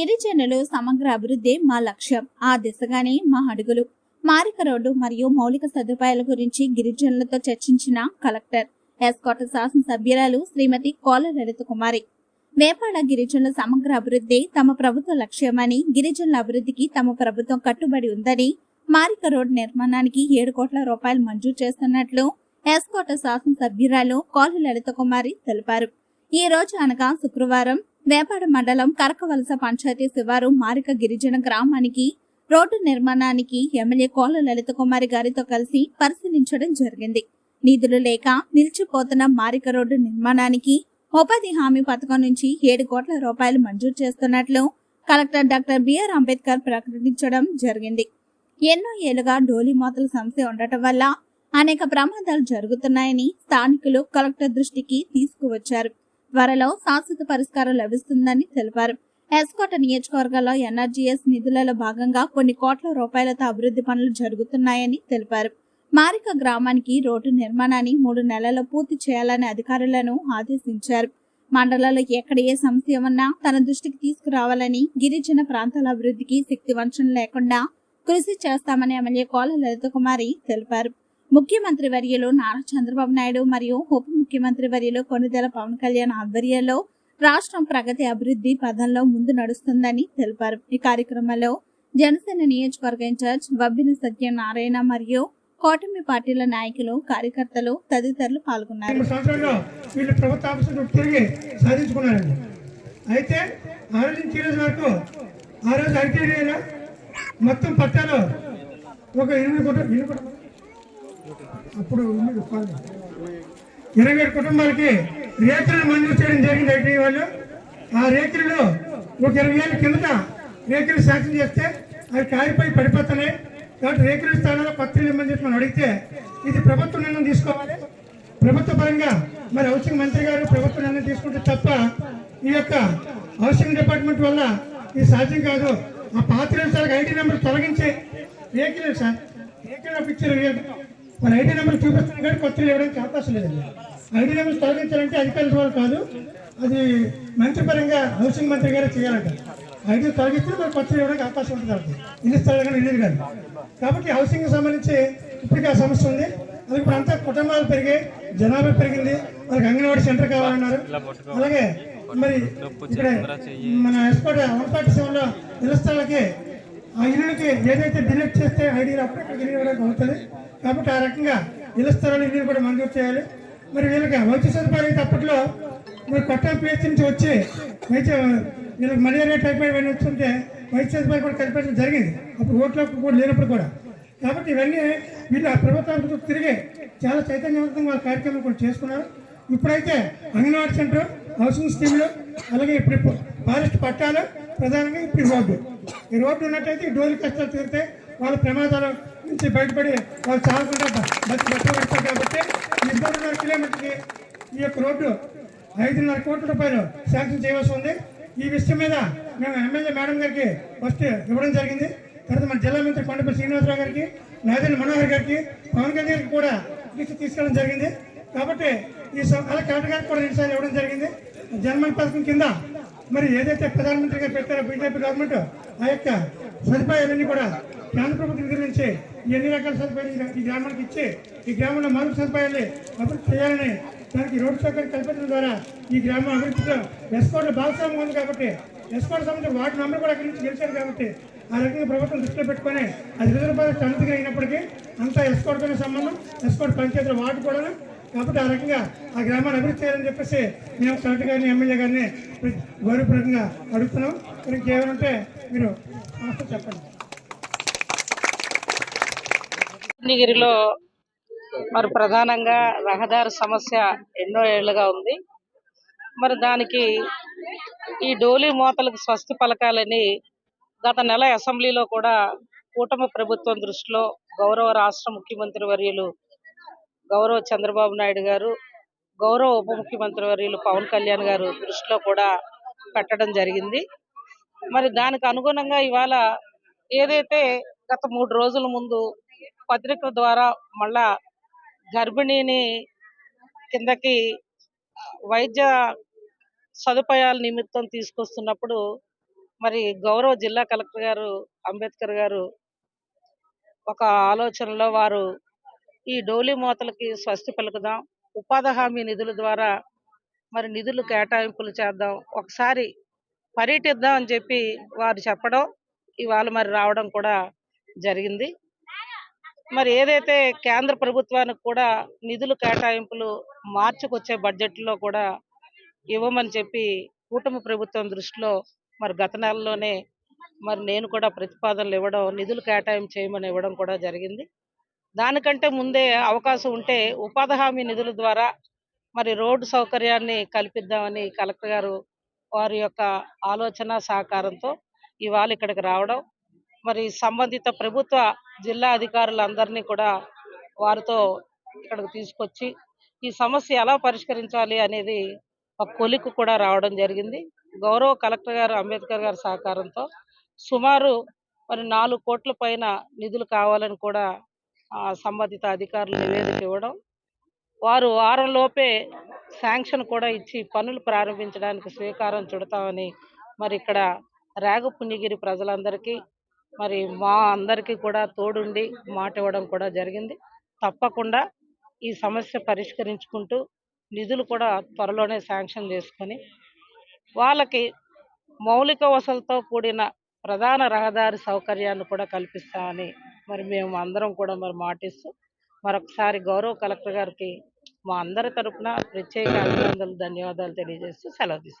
గిరిజనులు సమగ్ర అభివృద్ధి మా లక్ష్యం. ఆ దిశగానే మా అడుగులు. మారిక రోడ్డు మరియు మౌలిక సదుపాయాల గురించి గిరిజనులతో చర్చించిన కలెక్టర్ ఎస్కోట శాసనసభ్యురాలు శ్రీమతి కోల లలిత కుమారి. వేపాడ గిరిజనుల సమగ్ర అభివృద్ధి తమ ప్రభుత్వ లక్ష్యమని గిరిజనుల అభివృద్ధికి తమ ప్రభుత్వం కట్టుబడి ఉందని మారిక రోడ్ నిర్మాణానికి ఏడు కోట్ల రూపాయలు మంజూరు చేస్తున్నట్లు ఎస్కోట శాసనసభ్యురాలు కోల లలిత కుమారి తెలిపారు. ఈ రోజు అనగా శుక్రవారం వేపాడ మండలం కరకవలస పంచాయతీ శివారు మారిక గిరిజన గ్రామానికి రోడ్డు నిర్మాణానికి ఎమ్మెల్యే కోల లలిత కుమారి గారితో కలిసి పరిశీలించడం జరిగింది. నిధులు లేక నిలిచిపోతున్న మారిక రోడ్డు నిర్మాణానికి ఉపాధి హామీ పథకం నుంచి ఏడు కోట్ల రూపాయలు మంజూరు చేస్తున్నట్లు కలెక్టర్ డాక్టర్ బిఆర్ అంబేద్కర్ ప్రకటించడం జరిగింది. ఎన్నో ఏళ్ళుగా డోలి మోతల సమస్య ఉండటం వల్ల అనేక ప్రమాదాలు జరుగుతున్నాయని స్థానికులు కలెక్టర్ దృష్టికి తీసుకువచ్చారు. త్వరలో శాశ్వత పరిష్కారం లభిస్తుందని తెలిపారు. ఎస్కోట నియోజకవర్గంలో ఎన్ఆర్జీఎస్ నిధులలో భాగంగా కొన్ని కోట్ల రూపాయలతో అభివృద్ధి పనులు జరుగుతున్నాయని తెలిపారు. మారిక గ్రామానికి రోడ్డు నిర్మాణాన్ని మూడు నెలల్లో పూర్తి చేయాలని అధికారులను ఆదేశించారు. మండలంలో ఎక్కడ ఏ సమస్య ఉన్నా తన దృష్టికి తీసుకురావాలని గిరిజన ప్రాంతాల అభివృద్ధికి శక్తి వంచన లేకుండా కృషి చేస్తామని ఎమ్మెల్యే కోల లలిత కుమారి తెలిపారు. ముఖ్యమంత్రి వర్యులు నారా చంద్రబాబు నాయుడు మరియు ఉప ముఖ్యమంత్రి వర్యులు కొనిదెల పవన్ కళ్యాణ్ ఆధ్వర్యంలో రాష్ట్రం ప్రగతి అభివృద్ధి పదంలో ముందు నడుస్తుందని తెలిపారు. ఈ కార్యక్రమంలో జనసేన నియోజకవర్గ ఇన్ఛార్జ్ వబ్బిన సత్యనారాయణ మరియు కూటమి పార్టీల నాయకులు కార్యకర్తలు తదితరులు పాల్గొన్నారు. వీళ్ళు ప్రభుత్వ ఆఫీసులు తిరిగి సాధించుకున్నారండి. అయితే ఆ రోజు నుంచి ఈ రోజు వరకు ఆ రోజు మొత్తం పట్టాలు ఒక ఎనిమిది కుటుంబం అప్పుడు ఎనిమిది ఇరవై ఏడు కుటుంబాలకి రేకులను మంజూరు చేయడం జరిగింది ఐటీ వాళ్ళు. ఆ రేకుల్లో ఒక ఇరవై ఏళ్ళ కిందట రేకులు శాంక్షన్ చేస్తే అవి కారిపోయి పడిపోతున్నాయి. కాబట్టి రేకుల స్థానంలో పత్రికలు ఇవ్వమని చెప్పి మనం అడిగితే ఇది ప్రభుత్వం నిర్ణయం తీసుకోవాలి. ప్రభుత్వ పరంగా మరి హౌసింగ్ మంత్రి గారు ప్రభుత్వం నిర్ణయం తీసుకుంటే తప్ప ఈ యొక్క హౌసింగ్ డిపార్ట్మెంట్ వల్ల ఇది సాధ్యం కాదు. ఆ పాత్ర ఐడి నెంబర్ తొలగించి రేకులు సార్. రేకులు పిక్చర్ మన ఐడి నెంబర్ చూపిస్తున్నాం కానీ కొత్త ఇవ్వడానికి అవకాశం లేదండి. ఐడి నెంబర్ తొలగించాలంటే అధికారుల ద్వారా కాదు. అది మంత్రి పరంగా హౌసింగ్ మంత్రి గారే చేయాలంట. ఐడి తొలగిస్తే మరి కొత్త ఇవ్వడానికి అవకాశం ఉంటుంది కాబట్టి. ఇల్లు స్థలాలు కానీ ఇల్లు కాదు. కాబట్టి హౌసింగ్ సంబంధించి ఇప్పటికీ ఆ సమస్య ఉంది. అది ఇప్పుడు అంతా కుటుంబాలు పెరిగాయి జనాభా పెరిగింది. వాళ్ళకి అంగన్వాడీ సెంటర్ కావాలన్నారు. అలాగే మరి ఇక్కడ మన ఎస్కోట అమర్పాటి సేవలో ఇళ్ళ స్థలాలకి ఆ ఇల్లుకి ఏదైతే డిలీట్ చేస్తే ఐడీలు అప్పుడు ఇక్కడ ఇల్లు ఇవ్వడానికి అవుతుంది కాబట్టి ఆ రకంగా ఇళ్ళ స్థలాలు ఇల్లు కూడా మంజూరు చేయాలి. మరి వీళ్ళకి వైద్య సదుపాయాలు అయితే అప్పట్లో మరి కొత్త పిహెచ్ నుంచి వచ్చి వైద్య వీళ్ళకి మలేరియా టైఫాయిడ్ ఇవన్నీ వస్తుంటే వైద్య సదుపాయాలు కూడా కల్పించడం జరిగింది. అప్పుడు ఓట్లో కూడా లేనప్పుడు కూడా. కాబట్టి ఇవన్నీ వీళ్ళు ఆ ప్రభుత్వానికి తిరిగి చాలా చైతన్యవంతంగా వాళ్ళ కార్యక్రమం కూడా చేసుకున్నారు. ఇప్పుడైతే అంగన్వాడీ సెంటర్ హౌసింగ్ స్కీమ్లు అలాగే ఇప్పుడు ఫారెస్ట్ పట్టాలు ప్రధానంగా ఇప్పుడు రోడ్డు. ఈ రోడ్డు ఉన్నట్టయితే ఈ డోలి కష్టాలు తీరితే వాళ్ళ ప్రమాదాల నుంచి బయటపడి వాళ్ళు చాలకుండా బతి బట్టబడతారు కాబట్టి ఇద్దరున్నర కిలోమీటర్కి ఈ యొక్క రోడ్డు ఐదున్నర కోట్ల రూపాయలు శాంక్షన్ చేయవలసి ఉంది. ఈ విషయం మీద మేము ఎమ్మెల్యే మేడం గారికి ఫస్ట్ ఇవ్వడం జరిగింది. తర్వాత మన జిల్లా మంత్రి కొండపల్లి శ్రీనివాసరావు గారికి నాదెండ్ల మనోహర్ గారికి పవన్ కళ్యాణ్ గారికి కూడా దృష్టి తీసుకెళ్ళడం జరిగింది. కాబట్టి ఈ సం- అలా కలెక్టర్ గారికి కూడా రెండుసార్లు ఇవ్వడం జరిగింది. జన్మన్ పథకం కింద మరి ఏదైతే ప్రధానమంత్రి గారు పెట్టారో బీజేపీ గవర్నమెంట్ ఆ యొక్క సదుపాయాలన్నీ కూడా కేంద్ర ప్రభుత్వం దగ్గర నుంచి ఎన్ని రకాల సదుపాయాలు ఈ- గ్రామానికి ఇచ్చి ఈ గ్రామంలో మరుగు సదుపాయాలు అభివృద్ధి చేయాలని దానికి రోడ్డు సౌకర్యం కల్పించడం ద్వారా ఈ గ్రామం అభివృద్ధిలో ఎస్కోట్లో భాగస్వామ్యం ఉంది కాబట్టి ఎస్కోట్ సంబంధించిన వార్డు మెంబర్ కూడా అక్కడి నుంచి గెలిచారు కాబట్టి ఆ రకంగా ప్రభుత్వం దృష్టిలో పెట్టుకొని అది రిజర్వ్ ప్రాజెక్ట్ అనుమతిగా అయినప్పటికీ అంతా ఎస్కోట్తోనే సంబంధం ఎస్కోట్ పంచాయతీల వార్డు కూడా కాబట్టి ఆ రకంగా ఆ గ్రామాన్ని అభివృద్ధి చేయాలని చెప్పేసి మేము కలెక్టర్ గారిని ఎమ్మెల్యే గారిని గౌరవపూర్వకంగా అడుగుతున్నాం. మరి ఇంకేమైనా మీరు సమస్య చెప్పండి. కృష్ణగిరిలో మరి ప్రధానంగా రహదారి సమస్య ఎన్నో ఏళ్ళుగా ఉంది. మరి దానికి ఈ డోలీ మోతలకు స్వస్తి పలకాలని గత నెల అసెంబ్లీలో కూడా కూటమి ప్రభుత్వం దృష్టిలో గౌరవ రాష్ట్ర ముఖ్యమంత్రి వర్యులు గౌరవ చంద్రబాబు నాయుడు గారు గౌరవ ఉప ముఖ్యమంత్రి వర్యులు పవన్ కళ్యాణ్ గారు దృష్టిలో కూడా పెట్టడం జరిగింది. మరి దానికి అనుగుణంగా ఇవాళ ఏదైతే గత మూడు రోజుల ముందు పత్రిక ద్వారా మళ్ళా గర్భిణిని కిందకి వైద్య సదుపాయాల నిమిత్తం తీసుకొస్తున్నప్పుడు మరి గౌరవ జిల్లా కలెక్టర్ గారు అంబేద్కర్ గారు ఒక ఆలోచనలో వారు ఈ డోలీ మూతలకి స్వస్తి పలుకుదాం. ఉపాధి హామీ నిధుల ద్వారా మరి నిధులు కేటాయింపులు చేద్దాం. ఒకసారి పర్యటిద్దాం అని చెప్పి వారు చెప్పడం ఇవాళ మరి రావడం కూడా జరిగింది. మరి ఏదైతే కేంద్ర ప్రభుత్వానికి కూడా నిధులు కేటాయింపులు మార్చుకొచ్చే బడ్జెట్లో కూడా ఇవ్వమని చెప్పి కూటమి ప్రభుత్వం దృష్టిలో మరి గత నెలలోనే మరి నేను కూడా ప్రతిపాదనలు ఇవ్వడం నిధులు కేటాయింపు చేయమని ఇవ్వడం కూడా జరిగింది. దానికంటే ముందే అవకాశం ఉంటే ఉపాధి హామీ నిధుల ద్వారా మరి రోడ్డు సౌకర్యాన్ని కల్పిద్దామని కలెక్టర్ గారు వారి యొక్క ఆలోచన సహకారంతో ఇవాళ ఇక్కడికి రావడం మరి సంబంధిత ప్రభుత్వ జిల్లా అధికారులందరినీ కూడా వారితో ఇక్కడికి తీసుకొచ్చి ఈ సమస్య ఎలా పరిష్కరించాలి అనేది ఒక కొలిక్కు కూడా రావడం జరిగింది. గౌరవ కలెక్టర్ గారు అంబేద్కర్ గారి సహకారంతో సుమారు మరి నాలుగు కోట్ల పైన నిధులు కావాలని కూడా సంబంధిత అధికారులు నివేదిక ఇవ్వడం. వారు వారం లోపే శాంక్షన్ కూడా ఇచ్చి పనులు ప్రారంభించడానికి శ్రీకారం చుడతామని మరి ఇక్కడ రాగపుణ్యగిరి ప్రజలందరికీ మరి మా అందరికీ కూడా తోడుండి మాట ఇవ్వడం కూడా జరిగింది. తప్పకుండా ఈ సమస్య పరిష్కరించుకుంటూ నిధులు కూడా త్వరలోనే శాంక్షన్ చేసుకొని వాళ్ళకి మౌలిక వసతులతో కూడిన ప్రధాన రహదారి సౌకర్యాన్ని కూడా కల్పిస్తామని మరి మేము అందరం కూడా మరి మాటిస్తూ మరొకసారి గౌరవ కలెక్టర్ గారికి మా అందరి తరపున ప్రత్యేక అభినందనలు ధన్యవాదాలు తెలియజేస్తూ సెలవు తీసుకుంటాం